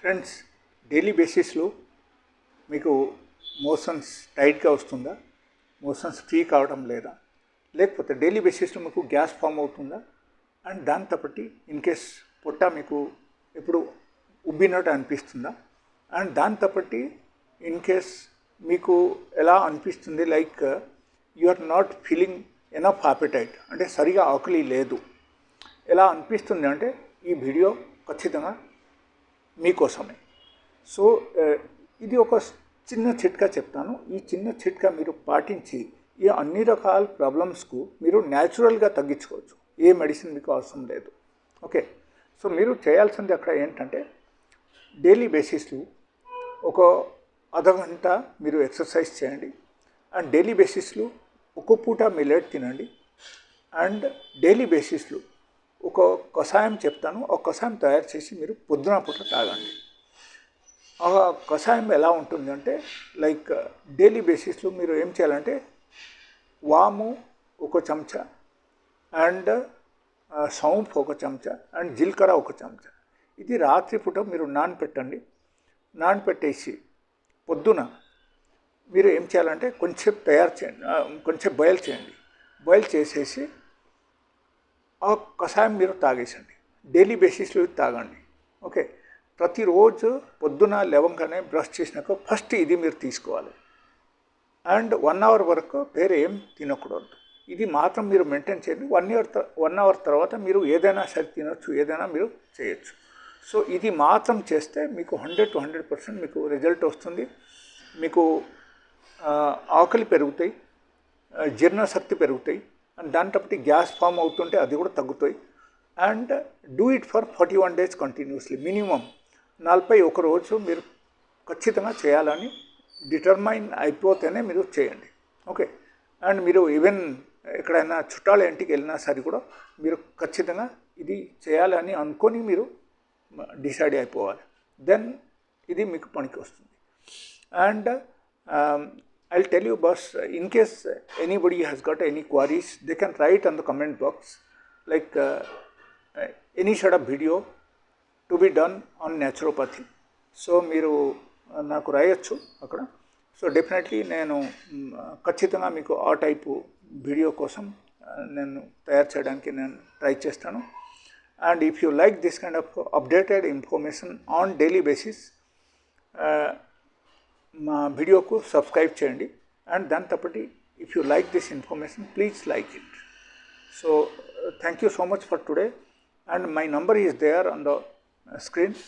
Friends daily బేసిస్లో మీకు motions టైట్గా వస్తుందా? మోషన్స్ ఫ్రీ కావడం లేదా? లేకపోతే డైలీ బేసిస్లో మీకు గ్యాస్ ఫామ్ అవుతుందా? అండ్ దాంతో బట్టి ఇన్ కేస్ పొట్ట మీకు ఎప్పుడు ఉబ్బినట్టు అనిపిస్తుందా? అండ్ దాంతో బట్టి ఇన్ కేస్ మీకు ఎలా అనిపిస్తుంది? Like you are not feeling enough appetite అంటే సరిగా ఆకలి లేదు. ఎలా అనిపిస్తుంది అంటే ఈ వీడియో ఖచ్చితంగా మీకోసమే. సో ఇది ఒక చిన్న చిట్కా చెప్తాను. ఈ చిన్న చిట్కా మీరు పాటించి ఈ అన్ని రకాల ప్రాబ్లమ్స్కు మీరు న్యాచురల్గా తగ్గించుకోవచ్చు. ఏ మెడిసిన్ మీకు అవసరం లేదు. ఓకే? సో మీరు చేయాల్సింది అక్కడ ఏంటంటే డైలీ బేసిస్లో ఒక అర్ధగంట మీరు ఎక్సర్సైజ్ చేయండి. అండ్ డైలీ బేసిస్లో ఒక్క పూట మిల్లెట్ తినండి. అండ్ డైలీ బేసిస్లో ఒక కషాయం చెప్తాను. ఒక కషాయం తయారు చేసి మీరు పొద్దున పూట తాగండి. ఆ కషాయం ఎలా ఉంటుందంటే లైక్ డైలీ బేసిస్లో మీరు ఏం చేయాలంటే వాము ఒక చెంచా అండ్ సౌంఫ్ ఒక చెంచా అండ్ జీలకర్ర ఒక చెంచా. ఇది రాత్రిపూట మీరు నానపెట్టండి. నానపెట్టేసి పొద్దున మీరు ఏం చేయాలంటే కొంచెం తయారు చేయండి. కొంచెం బాయిల్ చేయండి. బాయిల్ చేసేసి ఆ కషాయం మీరు తాగేసండి. డైలీ బేసిస్లో తాగండి. ఓకే? ప్రతిరోజు పొద్దున లేవంగానే బ్రష్ చేసినాక ఫస్ట్ ఇది మీరు తీసుకోవాలి. అండ్ వన్ అవర్ వరకు వేరే ఏం తినకూడదు. ఇది మాత్రం మీరు మెయింటైన్ చేయండి. వన్ ఇయర్ వన్ అవర్ తర్వాత మీరు ఏదైనా సరి తినొచ్చు ఏదైనా మీరు చేయొచ్చు. సో ఇది మాత్రం చేస్తే మీకు హండ్రెడ్ టు హండ్రెడ్ పర్సెంట్ మీకు రిజల్ట్ వస్తుంది. మీకు ఆకలి పెరుగుతాయి. జీర్ణశక్తి పెరుగుతాయి. అండ్ దాంతో గ్యాస్ ఫామ్ అవుతుంటే అది కూడా తగ్గుతాయి. And do it for forty one days continuously minimum నలభై ఒక రోజు మీరు ఖచ్చితంగా చేయాలని డిటర్మైన్ అయిపోతేనే మీరు చేయండి. ఓకే అండ్ మీరు ఈవెన్ ఎక్కడైనా చుట్టాల ఇంటికి వెళ్ళినా సరే కూడా మీరు ఖచ్చితంగా ఇది చేయాలని అనుకొని మీరు డిసైడ్ అయిపోవాలి. దెన్ ఇది మీకు పనికి వస్తుంది. And I tell you bus in case anybody has got any queries they can write on the comment box like any sort of video to be done on naturopathy so మీరు uh, నాకు రాయొచ్చు అక్కడ. So definitely నేను మ్, ఖచ్చితంగా మీకు ఆ type video కోసం uh, నేను తయారు చేయడానికి నేను ట్రై చేస్తాను. And if you like this kind of updated information on daily basis మా వీడియోకు సబ్స్క్రైబ్ చేయండి. అండ్ దాని తప్పటి if you like this information please like it so thank you so much for today and my number is there on the screen